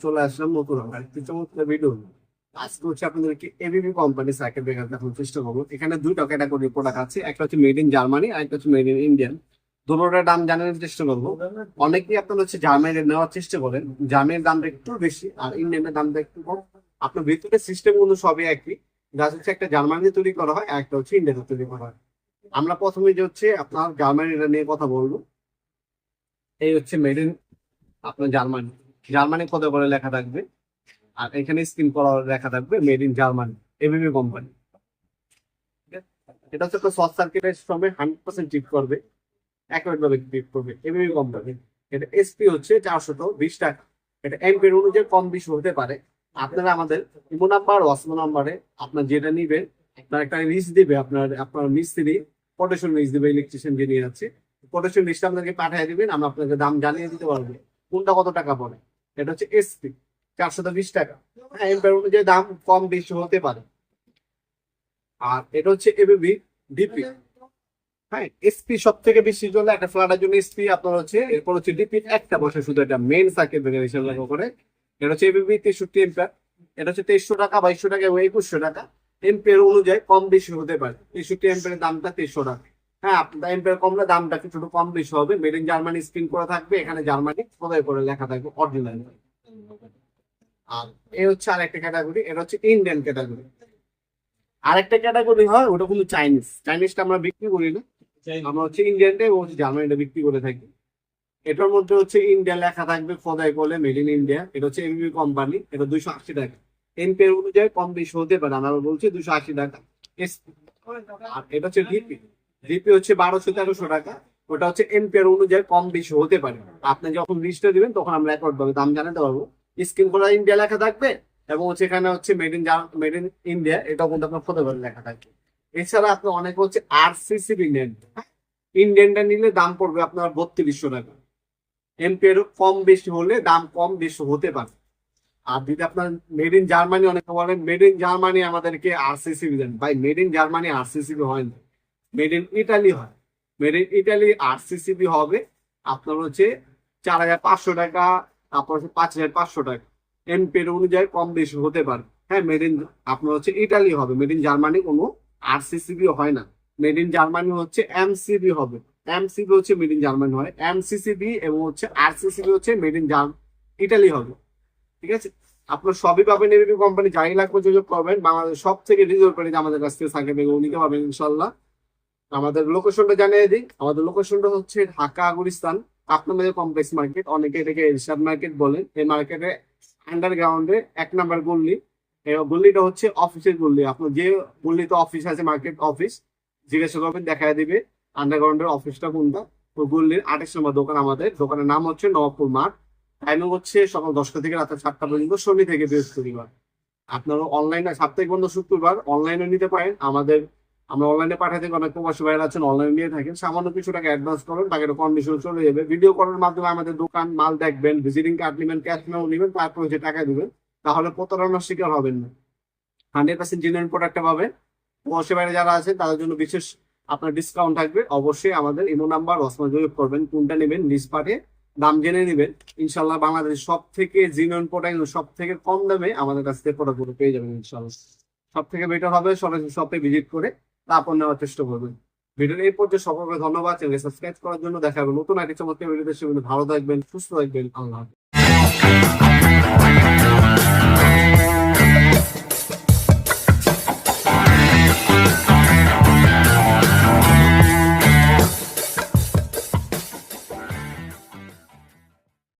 চলে আসলাম নতুন ভিডিও হচ্ছে চেষ্টা করব। এখানে আছে, একটা হচ্ছে ইন জার্মানি আর একটা হচ্ছে ইন্ডিয়ান দাম চেষ্টা করব। নেওয়ার চেষ্টা করেন। জার্মানির দামটা একটু বেশি আর ইন্ডিয়ানের দামটা একটু কম। আপনার সিস্টেমগুলো সবই একই। হচ্ছে একটা তৈরি করা হয় একটা হচ্ছে তৈরি করা হয়। আমরা প্রথমে যে হচ্ছে আপনার জার্মানিটা নিয়ে কথা বলব। এই হচ্ছে মেড ইন আপনার জার্মানি। জার্মানি কত করে লেখা থাকবে? আর এখানে স্ক্রিন করা লেখা থাকবে made in Germany ABB company এটা হচ্ছে শর্ট সার্কিটের সঙ্গে হান্ড্রেড পার্সেন্ট ঠিক করবে একইভাবে ঠিক করবে এবিবি কোম্পানি এটা এসপি হচ্ছে চারশত বিশ টাকা। এটা এমপির অনুযায়ী কম বেশি হতে পারে। আপনারা আমাদের ইমো নাম্বার ওয়াসমো নাম্বারে আপনার যেটা নিবেন আপনার একটা লিস্ট দিবে, আপনার আপনার মিস্ত্রি কোটেশন লিস্ট দিবে ইলেকট্রিশিয়ান যে নিয়ে যাচ্ছে কোটেশন লিস্ট আপনাকে পাঠিয়ে দিবেন, আমরা আপনাকে দাম জানিয়ে দিতে পারব। কোনটা কত টাকা পড়ে এটা হচ্ছে এসপি চারশো বিশ টাকা। হ্যাঁ এমপের অনুযায়ী দাম কম বেশি হতে পারে। আর এটা হচ্ছে এবিবি ডিপি হ্যাঁ এসপি সব থেকে বেশি চলে, একটা ফ্ল্যাটের জন্য এসপি আপনার হচ্ছে, এরপর হচ্ছে ডিপি একটা বসে শুধু এটা মেন সার্কিট ব্রেকার হিসেবে ব্যবহার করে। এটা হচ্ছে এবিবি তেষট্টি এম্পিয়ার। এটা হচ্ছে তেইশশো টাকা, বাইশশো টাকা এবং একুশশো টাকা। এম্পিয়ার অনুযায়ী কম বেশি হতে পারে। তেষট্টি এম্পিয়ারের দামটা তেইশশো টাকা। হ্যাঁ আপনার এম্পিয়ার কমলে দামটা কিছু কম বেশি হবে। মেড ইন জার্মানি স্ক্রিন করা থাকবে এখানে জার্মানি কোথায় করে লেখা থাকবে অরিজিনাল আর এ হচ্ছে আরেকটা ক্যাটাগরি এটা হচ্ছে ইন্ডিয়ান ক্যাটাগরি আরেকটা ক্যাটাগরি হয় ওটা কিন্তু চাইনিজ চাইনিজটা আমরা বিক্রি করি না। আমরা হচ্ছে ইন্ডিয়ানটা এবং হচ্ছে জার্মানিটা বিক্রি করে থাকি। এটার মধ্যে হচ্ছে ইন্ডিয়া লেখা থাকবে খোদাই করলে মেড ইন ইন্ডিয়া এটা হচ্ছে এমবি কোম্পানি এটা দুইশো আশি টাকা। এমপিএর অনুযায়ী কম বেশি হতে পারে আমরা বলছি দুশো আশি টাকা। আর এটা হচ্ছে ডিপি ডিপি হচ্ছে বারোশো তেরোশো টাকা। ওটা হচ্ছে এমপিআর অনুযায়ী কম বেশি হতে পারে। আপনি যখন লিস্টে দিবেন, তখন আমরা রেকর্ড পাবো। দাম জানাতে পারব। স্ক্রিন করা ইন্ডিয়া লেখা থাকবে এবং হচ্ছে এখানে হচ্ছে made in made in India এটাও কিন্তু আপনার ফটো করে লেখা থাকবে। এছাড়া আপনি অনেক হচ্ছে আর সিসিবি নেন ইন্ডিয়ানটা নিলে দাম পড়বে আপনার বত্রিশশো টাকা। এমপিএর কম বেশি হলে দাম কম বেশি হতে পারে। আর যদি আপনার মেড ইন জার্মানি অনেকে বলেন মেড ইন জার্মানি আমাদেরকে আর আরসিসিবি দেন। ভাই মেড ইন জার্মানি আরসিসিবি হয় না। মেড ইন ইটালি হয়। মেড ইন ইটালি আরসিসিবি হবে। আপনার হচ্ছে চার হাজার পাঁচশো টাকা আপনার হচ্ছে পাঁচ হাজার পাঁচশো টাকা। এমপির অনুযায়ী কম বেশি হতে পারে। হ্যাঁ মেড ইন আপনার হচ্ছে ইটালি হবে। মেড ইন জার্মানি কোনো আরসিসিবি হয় না। মেড ইন জার্মানি হচ্ছে এমসিবি হবে। এমসিবি হচ্ছে মেড ইন জার্মানি হয়। এমসিসিবি এবং হচ্ছে আরসিসিবি হচ্ছে মেড ইন ইটালি হবে। ঠিক আছে? আপনার সবই পাবেন এবিপি কোম্পানি যাই লাগবে যোগাযোগ করবেন। বাংলাদেশ সব থেকে রিজার্ভ আমাদের কাছ থেকে নিতে পারবেন, ইনশাল্লাহ। আমাদের লোকেশনটা জানিয়ে দিই। আমাদের লোকেশনটা হচ্ছে ঢাকা গুলিস্তান আপনাদের কমপ্লেক্স মার্কেট অনেকে এটাকে এরশাদ মার্কেট বলেন এই মার্কেটে আন্ডারগ্রাউন্ডে এক নাম্বার গল্লি গল্লিটা হচ্ছে অফিসের গল্লি আপনার যে গল্লিতে অফিস আছে মার্কেট অফিস জিজ্ঞাসা করবেন দেখা দিবে আন্ডারগ্রাউন্ডের অফিসটা কোনটা। ওই গল্লির আঠাশ নম্বর দোকান আমাদের। দোকানের নাম হচ্ছে নবাবপুর মাঠ। টাইমিং হচ্ছে সকাল দশটা থেকে রাত সাতটা পর্যন্ত, শনি থেকে বৃহস্পতিবার। আপনারা অনলাইনে সাপ্তাহিক বন্ধ শুক্রবার অনলাইনে নিতে পারেন। আমাদের আমরা অনলাইনে পাঠাতে অনেক প্রবাসী ভাইরা আছেন অনলাইনে নিয়ে থাকেন। সামান্য কিছু টাকা অ্যাডভান্স করেন, বাকিটা কন্ডিশন চলে যাবে। ভিডিও করার মাধ্যমে আমাদের দোকান, মাল দেখবেন ভিজিটিং কার্ড নেবেন ক্যাশ মেও নেবেন, তারপর যে টাকা দিবেন। তাহলে প্রতারণার শিকার হবেন না। হান্ড্রেড পার্সেন্ট জেনুইন প্রোডাক্টটা পাবেন। প্রবাসী ভাইরা যারা আছেন তাদের জন্য বিশেষ আপনার ডিসকাউন্ট থাকবে। অবশ্যই আমাদের ইমো নাম্বার রসমা যোগ করবেন, কোনটা নেবেন লিস্ট পাঠিয়ে দাম জেনে নেবেন। ইনশাল্লাহ বাংলাদেশের সব থেকে জিনিয়ন প্রোডাক্ট সব থেকে কম দামে আমাদের কাছ থেকে প্রোডাক্টগুলো পেয়ে যাবেন ইনশাল্লাহ সব থেকে বেটার হবে, সরাসরি শপে ভিজিট করে আপন নেওয়ার চেষ্টা করবেন। ভিডিওর এই পর্যায়ে সকলকে ধন্যবাদ চ্যানেলকে সাবস্ক্রাইব করার জন্য দেখা হবে নতুন একটি চমৎকার ভিডিওতে। সেগুলো ভালো থাকবেন, সুস্থ থাকবেন, আল্লাহ